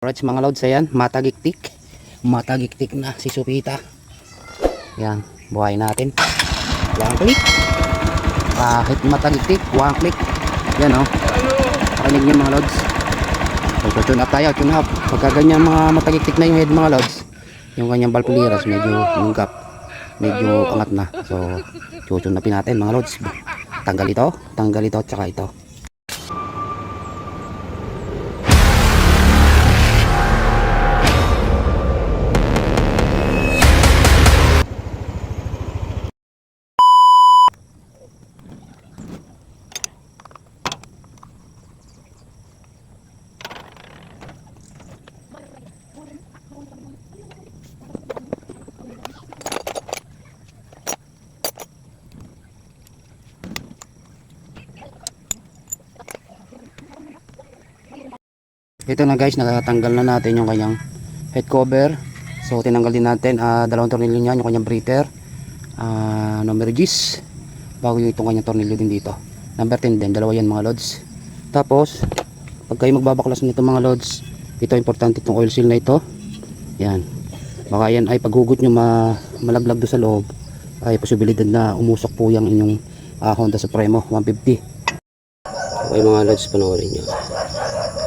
Alright mga lods, ayan, matagiktik. Matagiktik na si Supita. Yan, buhay natin. One click. Kahit matagiktik, one click. Yan o. Oh. Pakinig nyo mga lods. So, tune up tayo, tune up. Pagka ganyan mga matagiktik na yung head mga lods, yung kanyang balpuliras, medyo yung medyo angat na. So, tune upin natin mga lods. Tanggal ito, tanggal ito, tsaka ito. Ito na guys, nakatanggal na natin yung kanyang head cover. So tinanggal din natin ah, dalawang tornilyo niya, yung kanyang breather. Ah, number G's. Bago yung itong kanyang tornilyo din dito. Number 10 din, dalawa yan mga lods. Tapos, pag kayo magbabaklas nito mga lods, ito importante itong oil seal na ito. Yan. Baka yan ay paghugot nyo ma malaglag do sa loob, ay posibilidad na umusok po yung inyong ah, Honda Supremo 150. Okay mga lods, panoorin nyo.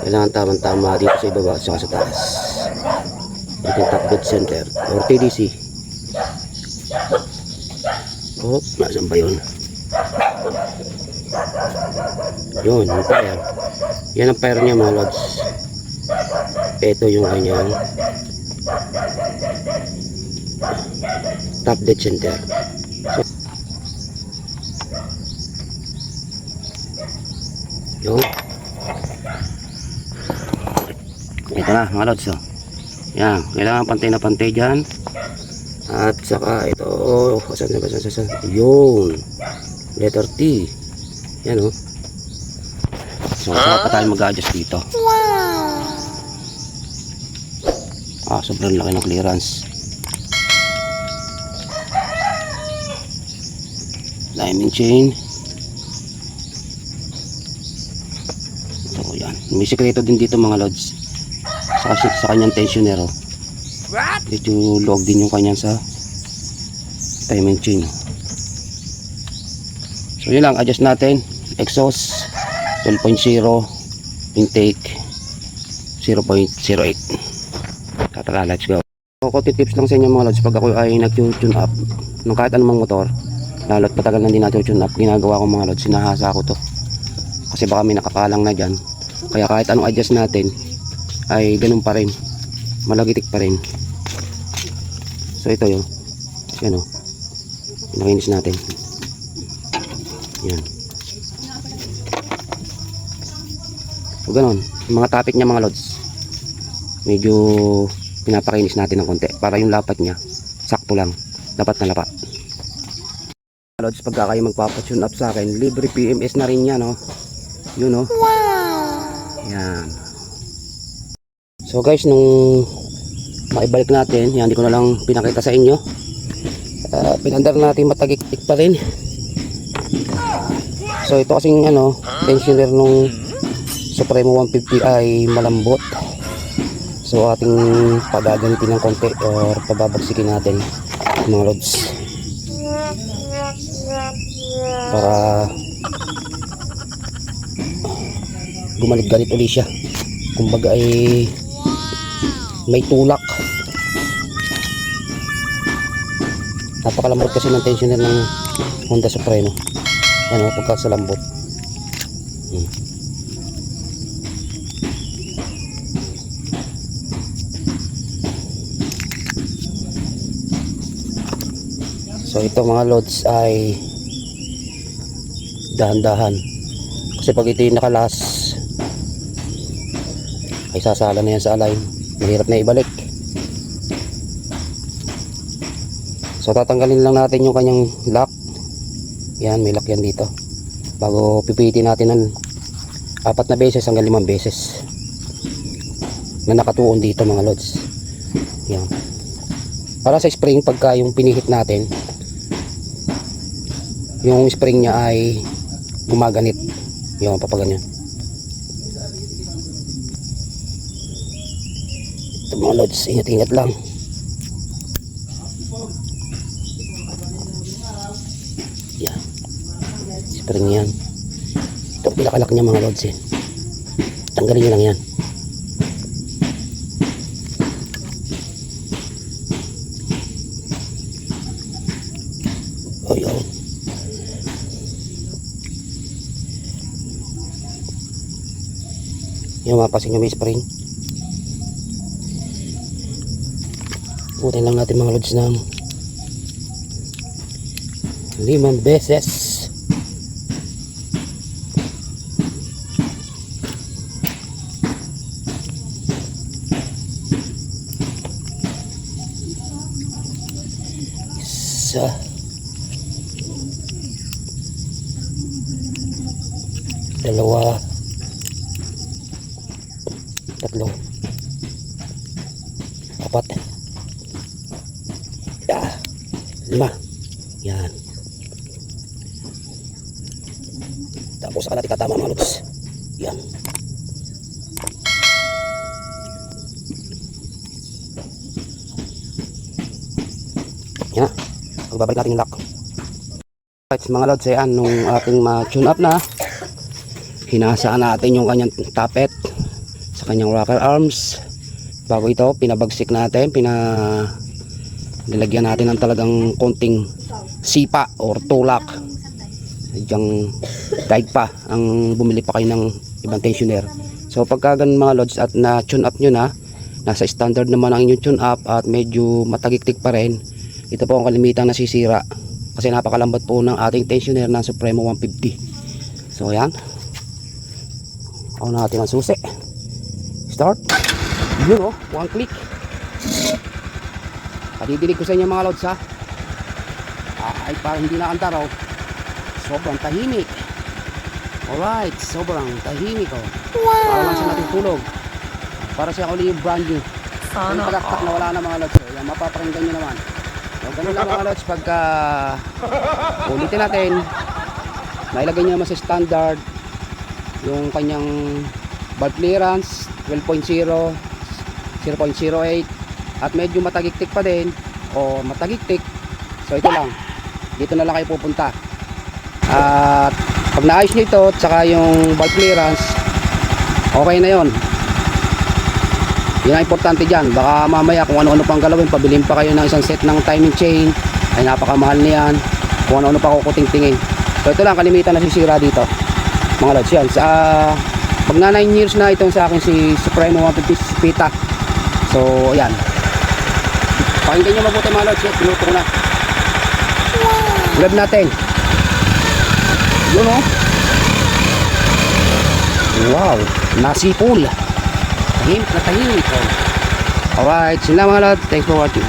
Kailangan tamang-tama dito sa ibaba at sa taas. Ito yung top dead center or TDC. Oh, nasan ba yun? Yun, yung fire. Yan ang fire niya mga lods. Ito yung kanyang top dead center. So, yun. Ito na mga lods. Oh. Yan, kailangan pantay na pantay dyan. At saka ito, oh, saan na ba, saan, saan, saan? Yun. Letter T. Yan oh. So, saka pa tayo mag-adjust dito. Ah, sobrang laki ng clearance. Diamond chain. So, yan. May sikreto din dito mga lods sa, sa kanyang tensioner oh. medyo log din yung kanyang sa timing chain. Oh. so yun lang. Adjust natin. Exhaust 12.0 intake 0.08 tataka let's go. So, konti tips lang sa inyo mga lods. Pag ako ay nag tune up ng kahit anumang motor lalo't patagal na din natin tune up ginagawa ko mga lods sinahasa ko to. Kasi baka may nakakalang na dyan. Kaya kahit anong adjust natin ay ganun pa rin. Malagitik pa rin. So ito yun yan o nakinis natin. Yan. So ganun. Yung mga topic niya mga lods medyo pinapakinis natin ng konti para yung lapat niya sakto lang. Lapat na lapat. Lods pagka kayo magpapatune up sa akin libre PMS na rin yan no yun no yan So guys, nung maibalik natin, yan, hindi ko na lang pinakita sa inyo. Uh, pinandar natin matagiktik pa rin. So ito kasing ano, tensioner nung Supremo 150 ay malambot. So ating pagaganitin ng konti or pababagsikin natin mga lods. Para gumalit-galit uli siya. Kumbaga ay may tulak. Napakalambot kasi ng tensioner ng Honda Supremo. Ano pagka sa lambot hmm. so ito mga loads ay dahan-dahan. Kasi pag ito yung nakalas ay sasala na yan sa align mahirap na ibalik. So tatanggalin lang natin yung kanyang lock. Yan may lock yan dito. Bago pipitin natin ng apat na beses hanggang limang beses na nakatuon dito mga lods. Yan. Para sa spring pagka yung pinihit natin yung spring niya ay gumaganit. Yung papaganyan Ito mga lods, ingat-ingat lang. Yan. Spring yan. Ito ang pinakalak niya mga lods eh. Tanggalin niyo lang yan. O yun. Yung mapasin nyo may spring. Putin lang natin mga lods ng limang beses. Isa. Dalawa. Tatlo. Apat. Ah, lima. Yan. Tapos saka natin katama mga lods. Yan. Yan. Pagbabalik natin yung lock. Right, mga lods, ayan, nung ating ma-tune up na, hinasaan natin yung kanyang tapet sa kanyang rocker arms. Bago ito, pinabagsik natin, pina nilagyan natin ng talagang konting sipa or tulak. Diyan daig pa ang bumili pa kayo ng ibang tensioner. So pagka ganun mga lods at na tune up nyo na, nasa standard naman ang inyong tune up at medyo matagiktik pa rin, ito po ang kalimitang nasisira kasi napakalambat po ng ating tensioner ng Supremo 150. So ayan. On natin ang susi. Start. Yun oh, one click. Padidilig ko sa inyo mga lods ha. Ah, ay parang hindi na antaraw. Sobrang tahimik. Alright, sobrang tahimik oh. Para lang siya natutulog. Para siya uli yung brand new. Yung Sana palakpak na wala na mga lods. So, yan, mapapakinggan nyo naman. So, ganun lang mga lods pagka ulitin natin. Nailagay niya naman sa standard yung kanyang valve clearance 12.0 0.08 at medyo matagiktik pa din o matagiktik. So ito lang. Dito na lang kayo pupunta. At pag naayos nyo ito at saka yung valve clearance okay na yon yun ang importante dyan. Baka mamaya kung ano-ano pang galawin pabilin pa kayo ng isang set ng timing chain. Ay napakamahal niyan kung ano-ano pa kukuting-tingin. So ito lang kalimitan na sisira dito. Mga lods yan. Sa pag na 9 years na itong sa akin si Supremo 150 Pita. So ayan pakinggan nyo mabuti mga lods. Yan pinuto ko na. Grab natin. Yun o wow. Nasipul. Tahimik na tahimik oh. alright. Sila mga lods. Thanks for watching